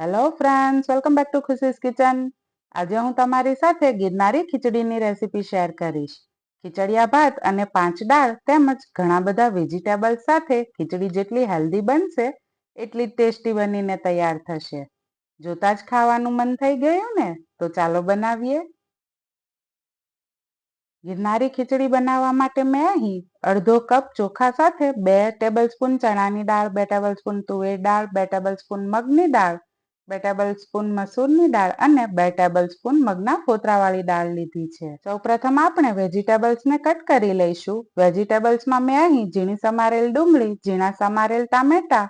Hello friends welcome back to Khushi's kitchen આજે હું તમારી સાથે ગિરનારી ખીચડીની રેસીપી શેર કરીશ. ખીચડિયા ભાત અને પાંચ દાળ તેમજ ઘણા બધા વેજીટેબલ્સ સાથે ખીચડી જેટલી હેલ્ધી બનશે, એટલી જ ટેસ્ટી બનીને તૈયાર થશે. જોતા જ ખાવાનું મન થઈ ગયું ને? તો ચાલો બનાવીએ. ગિરનારી ખીચડી બનાવવા માટે મેં અહીં અડધો કપ ચોખા સાથે બે ટેબલ સ્પૂન ચણાની દાળ, બે ટેબલ સ્પૂન તુવેર દાળ, બે ટેબલ સ્પૂન મગની દાળ બે ટેબલ સ્પૂન મસૂરની દાળ અને બે ટેબલ સ્પૂન મગના ફોતરાવાળી દાળ લીધી છે. સૌ પ્રથમ આપણે વેજીટેબલ્સને કટ કરી લઈશું. વેજીટેબલ્સમાં મેં અહીં ઝીણી સમારેલ ડુંગળી, ઝીણા સમારેલ ટામેટા,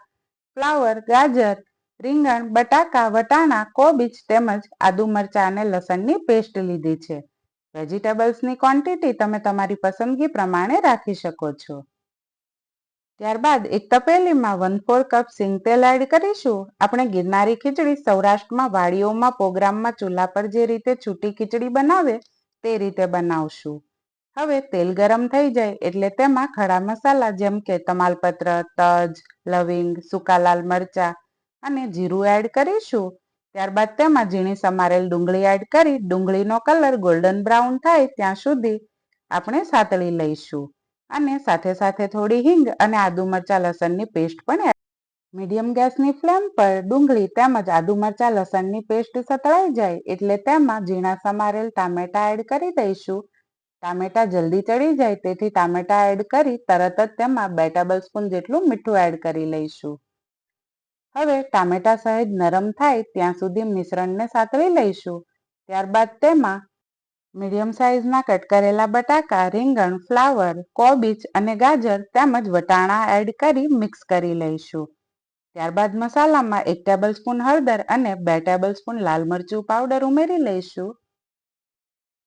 ફ્લાવર, ગાજર, રીંગણ, બટાકા, વટાણા, કોબીજ તેમજ આદુ મરચા અને લસણની પેસ્ટ લીધી છે. વેજીટેબલ્સની ક્વોન્ટિટી તમે તમારી પસંદગી પ્રમાણે રાખી શકો છો. ત્યારબાદ એક તપેલીમાં વન ફોર કપ સિંગ તેલ એડ કરીશું. આપણે ગિરનારી ખીચડી સૌરાષ્ટ્રમાં વાડીઓમાં પ્રોગ્રામમાં ચૂલા પર જે રીતે છૂટી ખીચડી બનાવે તે રીતે બનાવશું. હવે તેલ ગરમ થઈ જાય એટલે તેમાં ખડા મસાલા જેમ કે તમાલપત્ર, તજ, લવિંગ, સૂકા લાલ મરચા અને જીરું એડ કરીશું. ત્યારબાદ તેમાં ઝીણી સમારેલ ડુંગળી એડ કરી ડુંગળીનો કલર ગોલ્ડન બ્રાઉન થાય ત્યાં સુધી આપણે સાતળી લઈશું. અને સાથે સાથે થોડી હિંગ અને આદુ મરચા લસણની પેસ્ટ પણ મીડિયમ ગેસની ફ્લેમ પર ડુંગળી તેમજ આદુ મરચા લસણની પેસ્ટ સતળાઈ જાય એટલે તેમાં ઝીણા સમારેલ ટામેટા એડ કરી દઈશું. ટામેટા જલ્દી ચડી જાય તેથી ટામેટા એડ કરી તરત જ તેમાં બે ટેબલ સ્પૂન જેટલું મીઠું એડ કરી લઈશું. હવે ટામેટા સહેજ નરમ થાય ત્યાં સુધી મિશ્રણને સાતળી લઈશું. ત્યારબાદ તેમાં મીડિયમ સાઇઝના કટ કરેલા બટાકા, રીંગણ, ફ્લાવર, કોબીજ અને ગાજર તેમજ વટાણા એડ કરી મિક્સ કરી લઈશું. ત્યારબાદ મસાલામાં એક ટેબલ સ્પૂન હળદર અને બે ટેબલ સ્પૂન લાલ મરચું પાવડર ઉમેરી લઈશું.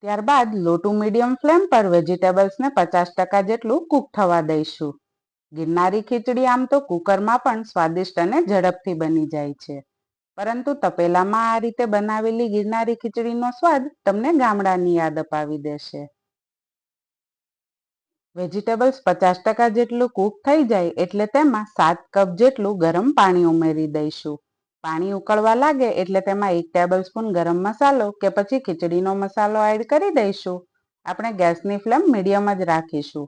ત્યારબાદ લોટુ મીડિયમ ફ્લેમ પર વેજીટેબલ્સને પચાસ ટકા જેટલું કૂક થવા દઈશું. ગિરનારી ખીચડી આમ તો કુકરમાં પણ સ્વાદિષ્ટ અને ઝડપથી બની જાય છે. પરંતુ તપેલામાં આ રીતે બનાવેલી ગિરનારી ખીચડીનો સ્વાદ તમને ગામડાની યાદ અપાવી દેશે. વેજીટેબલ્સ પચાસ ટકા જેટલું કૂક થઈ જાય એટલે તેમાં સાત કપ જેટલું ગરમ પાણી ઉમેરી દઈશું. પાણી ઉકળવા લાગે એટલે તેમાં એક ટેબલ સ્પૂન ગરમ મસાલો કે પછી ખીચડીનો મસાલો એડ કરી દઈશું. આપણે ગેસની ફ્લેમ મીડિયમ જ રાખીશું.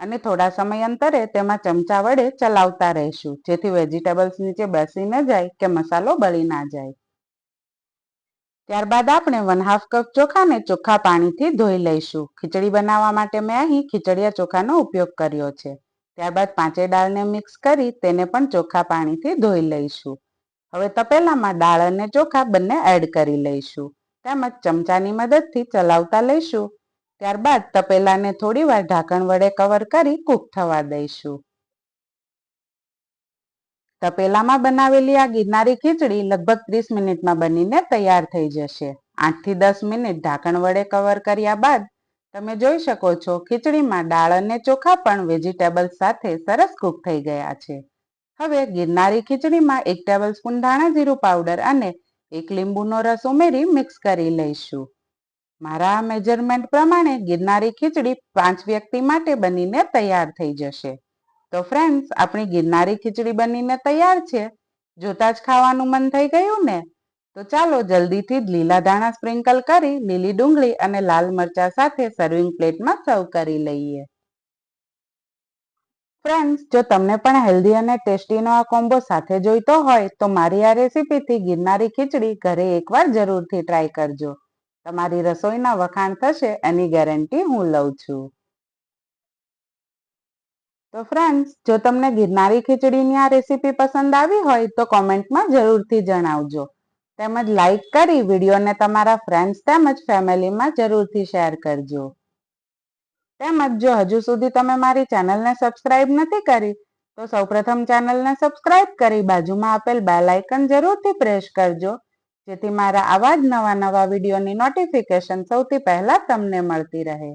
અને થોડા સમય અંતરે તેમાં ચમચા વડે ચલાવતા રહીશું, જેથી વેજીટેબલ્સ નીચે બેસી ન જાય કે મસાલો બળી ના જાય. ત્યારબાદ આપણે વન હાફ કપ ચોખાને ચોખ્ખા પાણીથી ધોઈ લઈશું. ખીચડી બનાવવા માટે મેં અહીં ખીચડિયા ચોખાનો ઉપયોગ કર્યો છે. ત્યારબાદ પાંચે દાળને મિક્સ કરી તેને પણ ચોખ્ખા પાણીથી ધોઈ લઈશું. હવે તપેલામાં દાળ અને ચોખા બંને એડ કરી લઈશું. તેમજ ચમચાની મદદથી ચલાવતા લઈશું. ત્યારબાદ તપેલાને થોડી વાર ઢાંકણ વડે કવર કરી કૂક થવા દઈશું. તપેલામાં બનાવેલી આ ગિરનારી ખીચડી લગભગ ત્રીસ મિનિટમાં બનીને તૈયાર થઈ જશે. આઠથી દસ મિનિટ ઢાંકણ વડે કવર કર્યા બાદ તમે જોઈ શકો છો ખીચડીમાં દાળ અને ચોખા પણ વેજીટેબલ સાથે સરસ કૂક થઈ ગયા છે. હવે ગિરનારી ખીચડીમાં એક ટેબલ સ્પૂન ધાણા જીરું પાવડર અને એક લીંબુનો રસ ઉમેરી મિક્સ કરી લઈશું. મારા મેજરમેન્ટ પ્રમાણે ગિરનારી ખીચડી પાંચ વ્યક્તિ માટે બનીને તૈયાર થઈ જશે. તો ફ્રેન્ડ્સ આપણી ગિરનારી ખીચડી બનીને તૈયાર છે. જોતા જ ખાવાનું મન થઈ ગયું ને? તો ચાલો જલ્દીથી જ લીલા ધાણા સ્પ્રિંકલ કરી, લીલી ડુંગળી અને લાલ મરચા સાથે સર્વિંગ પ્લેટમાં સર્વ કરી લઈએ. ફ્રેન્ડ્સ જો તમને પણ હેલ્ધી અને ટેસ્ટીનો આ કોમ્બો સાથે જોઈતો હોય, તો મારી આ રેસીપીથી ગિરનારી ખીચડી ઘરે એકવાર જરૂરથી ટ્રાય કરજો. તમારી રસોઈના વખાણ થશે, એની ગેરંટી હું લઉં છું. તો ફ્રેન્ડ્સ જો તમને ગિરનારી ખીચડીની આ રેસીપી પસંદ આવી હોય, તો કોમેન્ટમાં જરૂરથી જણાવજો. તેમજ લાઈક કરી વિડીયોને તમારા ફ્રેન્ડ્સ તેમજ ફેમિલીમાં જરૂરથી શેર કરજો. તેમજ જો હજુ સુધી તમે મારી ચેનલને સબસ્ક્રાઇબ નથી કરી, તો સૌપ્રથમ ચેનલને સબસ્ક્રાઇબ કરી બાજુમાં આપેલ બેલ આઇકન જરૂરથી પ્રેસ કરજો. જેથી મારા આવા જ નવા નવા વિડીયોની નોટિફિકેશન સૌથી પહેલા તમને મળતી રહે.